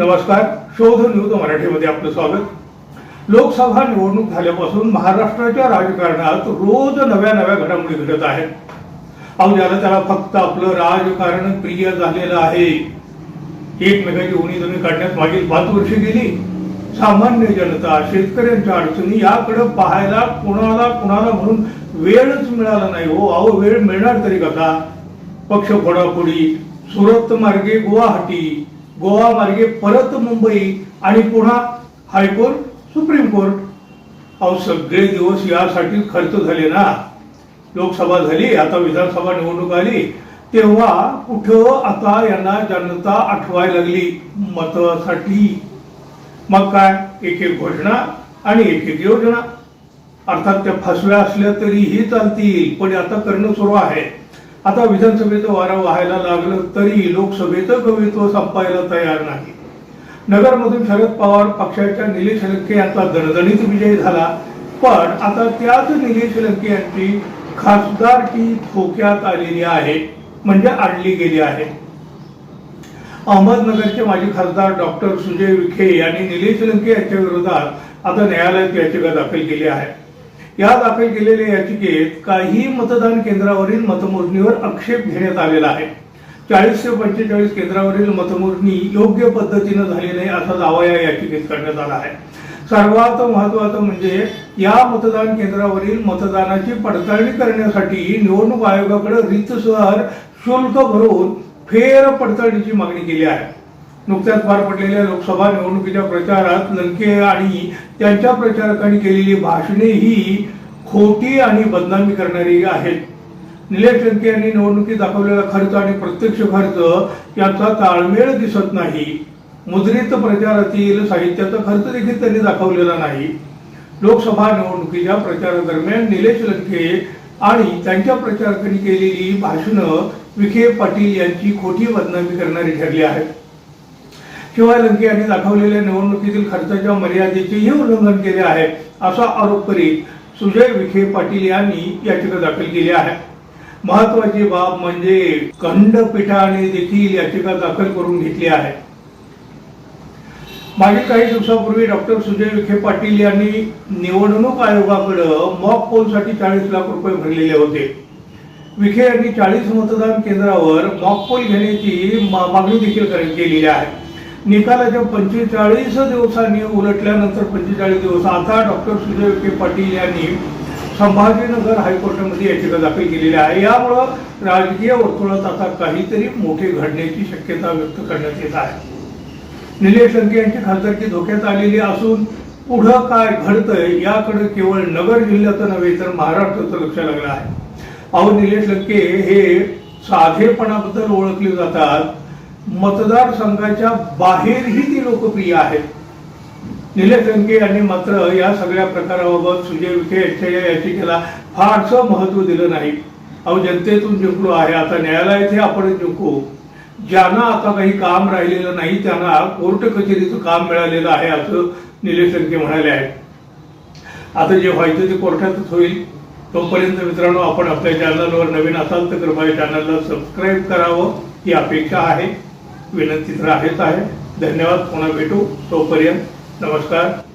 नमस्कार शोध न्यूज मराठीमध्ये आपलं स्वागत. लोकसभा निवडणूक झाल्यापासून महाराष्ट्राच्या राजकारणात रोज नव्या नव्या घडामोडी घडत आहेत. अहो ज्याला त्याला फक्त आपलं राजकारण प्रिय झालेलं आहे. एकमेकाची उणी दोन्ही काढण्यात मागील पाच वर्षे गेली. सामान्य जनता शेतकऱ्यांच्या अडचणी याकडे पाहायला कुणाला कुणाला म्हणून वेळच मिळाला नाही हो. अहो वेळ मिळणार तरी कसा? पक्ष फोडाफोडी सुरत मार्गे गुवाहाटी गोवा मार्गे परत मुंबई आणि पुन्हा हायकोर्ट सुप्रीम कोर्ट. अहो सगळे दिवस यासाठी खर्च झाले ना. लोकसभा झाली आता विधानसभा निवडणूक आली. तेव्हा कुठं आता यांना जनता आठवायला लागली मतासाठी? मग काय? एक एक घोषणा आणि एक एक योजना. अर्थात त्या फसव्या असल्या तरीही चालतील पण आता करणं सुरू आहे. आता विधानसभेचं वारं व्हायला लागलं तरी लोकसभेचं कवित्व संपायला तयार नाही. नगरमधून शरद पवार पक्षाच्या निलेश लंके यांचा दणदणीत विजय झाला पण आता त्याच निलेश लंके यांची खासदारकी धोक्यात आलेली आहे म्हणजे आणली गेली आहे. अहमदनगरचे माजी खासदार डॉक्टर सुजय विखे यांनी निलेश लंके यांच्या विरोधात आता न्यायालयात याचिका दाखल केली आहे. या दाखल केलेल्या याचिकेत काही मतदान केंद्रावरील मतमोजणीवर आक्षेप घेण्यात आलेला आहे. चाळीस ते पंचेचाळीस केंद्रावरील मतमोजणी योग्य पद्धतीनं झाली नाही असा दावा या याचिकेत करण्यात आला आहे. सर्वात महत्वाचं म्हणजे या मतदान केंद्रावरील मतदानाची पडताळणी करण्यासाठी निवडणूक आयोगाकडे रीतसर शुल्क भरून फेर पडताळणीची मागणी केली आहे. नुकत्याच पार पडलेल्या लोकसभा निवडणुकीच्या प्रचारात लंके आणि त्यांच्या प्रचारकांनी केलेली भाषणे ही खोटी आणि बदनामी करणारी आहेत. निलेश लंके यांनी निवडणुकीत दाखवलेला खर्च आणि प्रत्यक्ष खर्च यांचा ताळमेळ दिसत नाही. मुद्रित प्रचारातील साहित्याचा खर्च देखील त्यांनी दाखवलेला नाही. लोकसभा निवडणुकीच्या प्रचारादरम्यान निलेश लंके आणि त्यांच्या प्रचारकांनी केलेली भाषणं विखे पाटील यांची खोटी बदनामी करणारी ठरली आहेत. शिवाय लंके यांनी दाखवलेल्या निवडणुकीतील खर्चाच्या मर्यादेचेही उल्लंघन केले आहे असा आरोप करीत सुजय विखे पाटील यांनी याचिका दाखल केली आहे. महत्वाची बाब म्हणजे खंडपीठाने देखील याचिका दाखल करून घेतली आहे. मागील काही दिवसापूर्वी डॉक्टर सुजय विखे पाटील यांनी निवडणूक आयोगाकडे मॉक पोलसाठी चाळीस लाख रुपये भरलेले होते. विखे यांनी चाळीस मतदान केंद्रावर मॉक पोल घेण्याची मागणी देखील केलेली आहे. निकालाच्या पंचेचाळीस दिवसांनी उलटल्यानंतर पंचेचाळीस दिवस. आता डॉक्टर सुजय विखे पाटील यांनी संभाजीनगर हायकोर्टामध्ये याचिका दाखल केलेली आहे. यामुळं राजकीय वर्तुळात आता काहीतरी मोठे घडण्याची शक्यता व्यक्त करण्यात येत आहे. निलेश लंके यांची खासदारकी धोक्यात आलेली असून पुढं काय घडतंय याकडे केवळ नगर जिल्ह्याचं नव्हे तर महाराष्ट्राचं लक्ष लागलं आहे. अहो निलेश लंके हे साधेपणाबद्दल ओळखले जातात. मतदारसंघाच्या बाहेरही ती लोकप्रिय आहेत. निलेश लंके यांनी मात्र या सगळ्या प्रकाराबाबत सुजय विखे यांच्या या याचिकेला फारसं महत्त्व दिलं नाही. अहो जनतेतून जिंकलो आहे. आता न्यायालयातही आपण जिंकू. ज्यांना आता काही काम राहिलेलं नाही त्यांना कोर्ट कचेरीचं काम मिळालेलं आहे असं निलेश लंके म्हणाले आहेत. आता जे व्हायचं ते कोर्टातच होईल. तोपर्यंत मित्रांनो आपण आपल्या चॅनलवर नवीन असाल तर कृपया चॅनलला सबस्क्राईब करावं. ही अपेक्षा आहे. विनंती तर आहेच आहे. धन्यवाद. पुन्हा भेटू. तोपर्यंत नमस्कार.